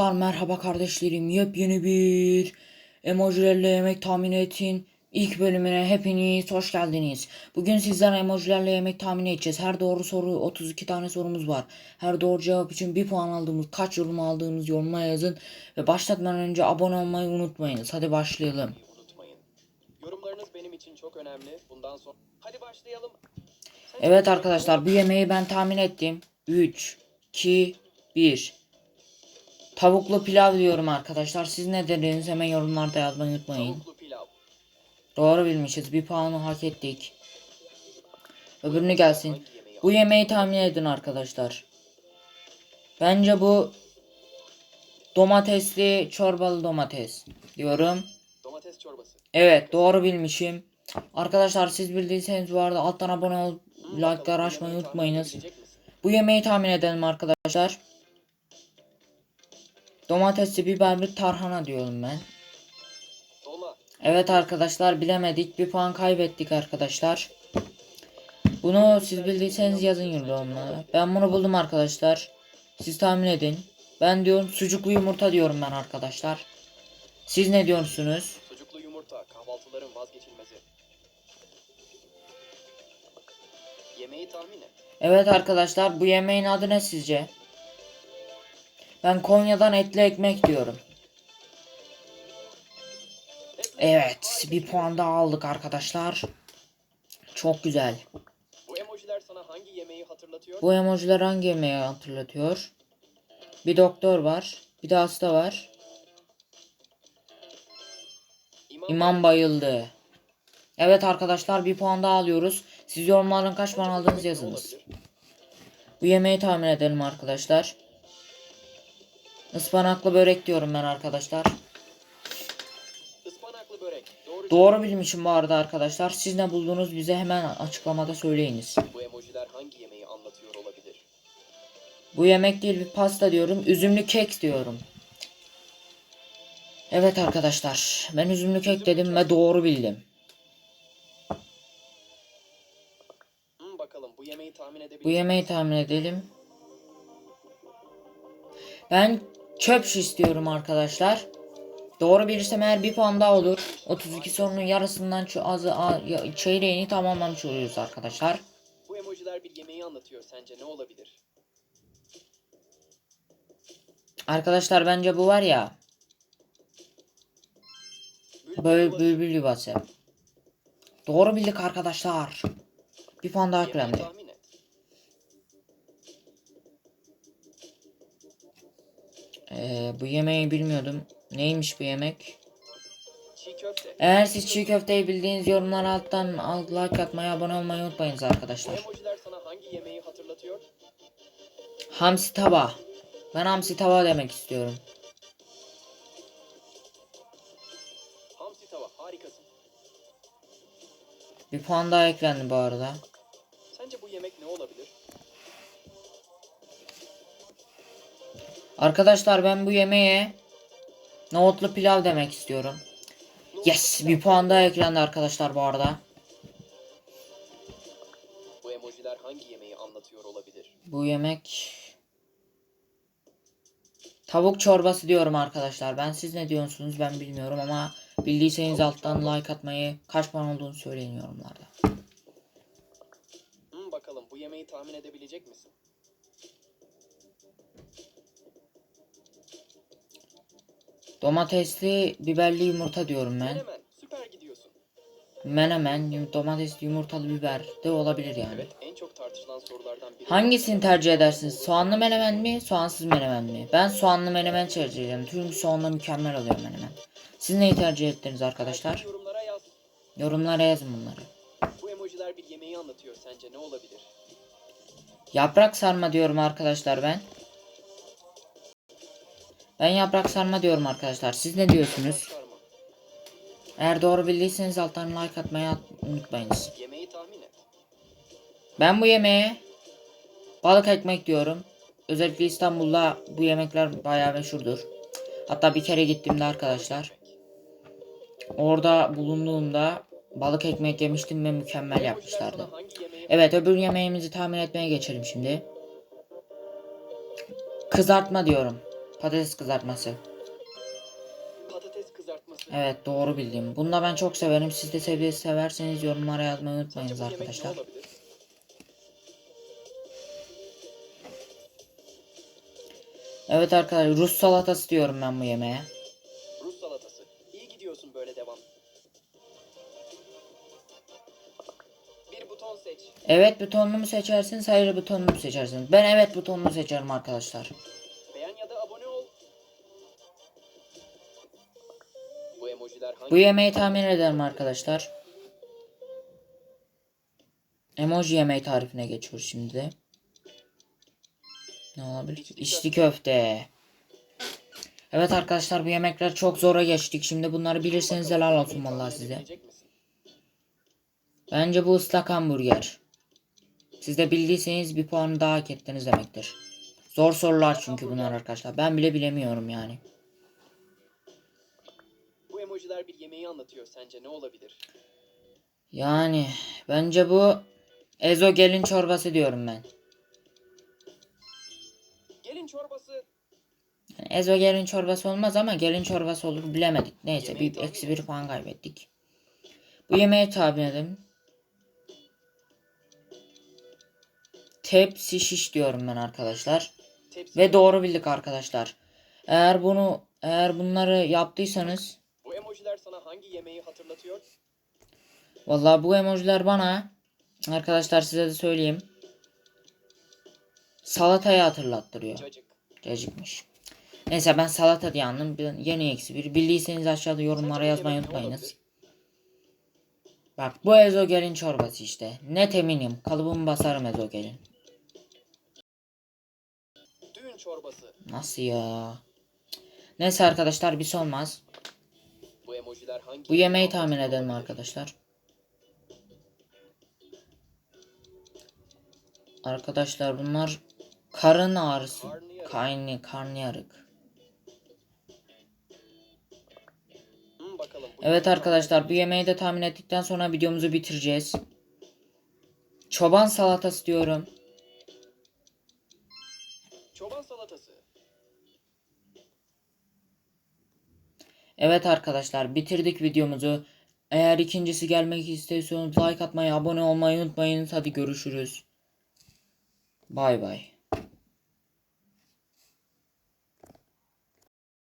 Dostlar merhaba kardeşlerim. Yepyeni bir emojilerle yemek tahmin etin ilk bölümüne hepiniz hoş geldiniz. Bugün sizlere emojilerle yemek tahmin edeceğiz. Her doğru soru 32 tane sorumuz var. Her doğru cevap için 1 puan aldığımız kaç yorum aldığımız yoruma yazın. Ve başlatmadan önce abone olmayı unutmayınız. Hadi başlayalım. unutmayın. Yorumlarınız benim için çok önemli. Bundan sonra hadi başlayalım. Sen Evet arkadaşlar bu yemeği ben tahmin ettim. 3, 2, 1. Tavuklu pilav diyorum arkadaşlar. Siz ne dediniz hemen yorumlarda yazmayı unutmayın. Doğru bilmişiz. Bir puanı hak ettik. Öbürünü gelsin. Bu yemeği tahmin edin arkadaşlar. Bence bu domatesli çorbalı domates diyorum. Domates çorbası. Evet doğru bilmişim. Arkadaşlar siz bildiyseniz bu arada alttan abone ol, like'lar açmayı yemeği tahmin unutmayınız. Bu yemeği tahmin edelim arkadaşlar. Domatesli biberli tarhana diyorum ben. Evet arkadaşlar bilemedik. Bir puan kaybettik arkadaşlar. Bunu siz bildiyseniz yazın yorumlara. Ben bunu buldum arkadaşlar. Siz tahmin edin. Ben diyorum sucuklu yumurta diyorum ben arkadaşlar. Siz ne diyorsunuz? Sucuklu yumurta. Kahvaltıların vazgeçilmezi. Yemeği tahmin et. Evet arkadaşlar bu yemeğin adı ne sizce? Ben Konya'dan etli ekmek diyorum. Evet bir puan daha aldık arkadaşlar. Çok güzel. Bu emojiler sana hangi yemeği hatırlatıyor? Bu emojiler hangi yemeği hatırlatıyor? Bir doktor var. Bir de hasta var. İmam, İmam bayıldı. Evet arkadaşlar bir puan daha alıyoruz. Siz yorumların kaç puan aldığınızı yazınız. Bu yemeği tahmin edelim arkadaşlar. Ispanaklı börek diyorum ben arkadaşlar. Ispanaklı börek. Doğru. Doğru bilmişim bu arada arkadaşlar. Siz ne buldunuz bize hemen açıklamada söyleyiniz. Bu emojiler hangi yemeği anlatıyor olabilir? Bu yemek değil bir pasta diyorum. Üzümlü kek diyorum. Evet arkadaşlar. Ben üzümlü kek dedim ve doğru bildim. Hmm, bakalım bu yemeği tahmin edebilir Bu yemeği tahmin edelim. Ben çöp şiş diyorum arkadaşlar. Doğru bilirsem eğer bir puan daha olur. 32 sorunun yarısından şu azı çeyreğini tamamlamış oluyoruz arkadaşlar. Bu emojiler bir yemeği anlatıyor. Sence ne olabilir? Arkadaşlar bence bu var ya. Böyle bülbül yuvası. Doğru bildik arkadaşlar. Bir puan daha eklendi. tahmin et. Ee, bu yemeği bilmiyordum. Neymiş bu yemek? Eğer siz çiğ köfteyi bildiğiniz yorumlar alttan alt like atmayı abone olmayı unutmayınız arkadaşlar. Hamsi tava. Ben hamsi tava demek istiyorum. Hamsi tava. Harikasın. Bir puan daha eklendi bu arada. Sence bu yemek ne olabilir? Arkadaşlar ben bu yemeğe nohutlu pilav demek istiyorum. Yes bir puan daha eklendi arkadaşlar bu arada. Bu emojiler hangi yemeği anlatıyor olabilir? Bu yemek tavuk çorbası diyorum arkadaşlar. Ben siz ne diyorsunuz ben bilmiyorum ama bildiyseniz alttan like atmayı kaç puan olduğunu söyleyin yorumlarda. Hmm, bakalım bu yemeği tahmin edebilecek misin? Domatesli biberli yumurta diyorum ben. Menemen. Süper gidiyorsun. Menemen, yum- domatesli yumurtalı biber de olabilir yani. Evet en çok tartışılan sorulardan biri. Hangisini tercih edersiniz? Soğanlı menemen mi, soğansız menemen mi? Ben soğanlı menemen tercih ederim. Çünkü soğanla mükemmel oluyor menemen. Siz neyi tercih ettiniz arkadaşlar? Yorumlara yaz. Yorumlara yazın bunları. Bu emojiler bir yemeği anlatıyor. Sence ne olabilir? Yaprak sarma diyorum arkadaşlar ben. Ben yaprak sarma diyorum arkadaşlar. Siz ne diyorsunuz? Eğer doğru bildiyseniz alttan like atmayı at- unutmayınız. Ben bu yemeğe balık ekmek diyorum. Özellikle İstanbul'da bu yemekler bayağı meşhurdur. Hatta bir kere gittiğimde arkadaşlar. Orada bulunduğumda balık ekmek yemiştim ve mükemmel yapmışlardı. Evet öbür yemeğimizi tahmin etmeye geçelim şimdi. Kızartma diyorum. Patates kızartması. Patates kızartması. Evet doğru bildim. Bunu da ben çok severim. Siz de seviye severseniz yorumlara yazmayı unutmayınız ne arkadaşlar. Evet arkadaşlar Rus salatası diyorum ben bu yemeğe. Rus salatası. İyi gidiyorsun böyle devam. Bir buton seç. Evet butonunu mu seçersiniz hayır butonunu mu seçersiniz? Ben evet butonunu seçerim arkadaşlar. Bu yemeği tahmin ederim arkadaşlar. Emoji yemeği tarifine geçiyoruz şimdi. Ne olabilir? İçli İçli köfte. Evet arkadaşlar bu yemekler çok zora geçtik. Şimdi bunları bilirseniz helal olsun vallahi size. Bence bu ıslak hamburger. Siz de bildiyseniz bir puan daha hak ettiniz demektir. Zor sorular çünkü bunlar arkadaşlar. Ben bile bilemiyorum yani. Emojiler bir yemeği anlatıyor. Sence ne olabilir? Yani bence bu Ezo gelin çorbası diyorum ben. Gelin çorbası. Yani Ezo gelin çorbası olmaz ama gelin çorbası olur bilemedik. Neyse Yemeği bir eksi bir puan kaybettik. Bu yemeği tahmin edin. Tepsi şiş diyorum ben arkadaşlar. Tepsi. Ve doğru bildik arkadaşlar. Eğer bunu eğer bunları yaptıysanız sana hangi yemeği hatırlatıyor? vallahi bu emojiler bana arkadaşlar size de söyleyeyim. Salatayı hatırlattırıyor. Cacık. Cacıkmış. Neyse ben salata diye anladım. Yeni eksi bir. Bildiyseniz aşağıda yorumlara yazmayı unutmayınız. Bak bu ezogelin çorbası işte. Net eminim. Kalıbımı basarım ezogelin. Düğün çorbası. Nasıl ya? Neyse arkadaşlar bir şey olmaz. Bu emojiler hangi Bu yemeği tahmin edelim arkadaşlar. Arkadaşlar bunlar karın ağrısı. Kayni, karnıyarık. Hmm, Evet arkadaşlar bu yemeği de tahmin ettikten sonra videomuzu bitireceğiz. Çoban salatası diyorum. Evet arkadaşlar bitirdik videomuzu. Eğer ikincisi gelmek istiyorsanız like atmayı, abone olmayı unutmayınız. Hadi görüşürüz. Bay bay.